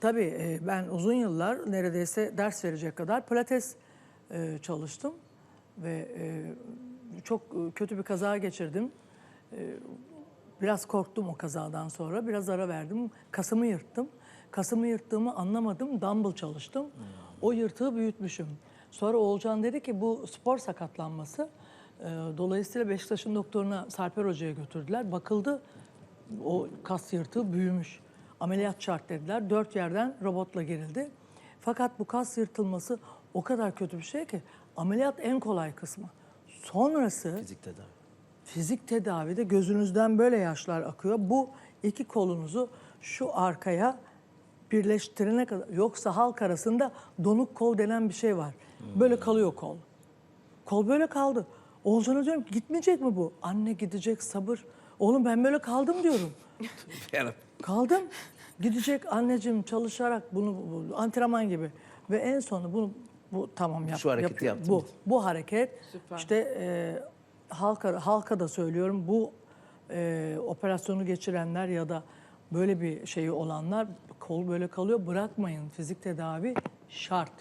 Tabii ben uzun yıllar neredeyse ders verecek kadar pilates çalıştım ve çok kötü bir kaza geçirdim. Biraz korktum o kazadan sonra. Biraz ara verdim. Kasımı yırttım. Kasımı yırttığımı anlamadım. Dumbbell çalıştım. O yırtığı büyütmüşüm. Sonra Oğulcan dedi ki bu spor sakatlanması. Dolayısıyla Beşiktaş'ın doktoruna Sarper Hoca'ya götürdüler. Bakıldı o kas yırtığı büyümüş. Ameliyat şart dediler. Dört yerden robotla girildi. Fakat bu kas yırtılması o kadar kötü bir şey ki ameliyat en kolay kısmı. Sonrası Fizik tedavi. fizik tedavide gözünüzden böyle yaşlar akıyor. Bu iki kolunuzu şu arkaya birleştirene kadar yoksa halk arasında donuk kol denen bir şey var. Böyle kalıyor kol. Kol böyle kaldı. Oğuzhan'a diyorum ki, gitmeyecek mi bu? Anne gidecek sabır. Oğlum ben böyle kaldım diyorum. Yani Kaldım. Gidecek anneciğim çalışarak bunu bu, antrenman gibi ve en sonu bunu bu tamam yap. Şu hareketi yapıyor. yaptın Bu bu hareket işte e, halka halka da söylüyorum bu e, operasyonu geçirenler ya da böyle bir şeyi olanlar kol böyle kalıyor bırakmayın fizik tedavi şart.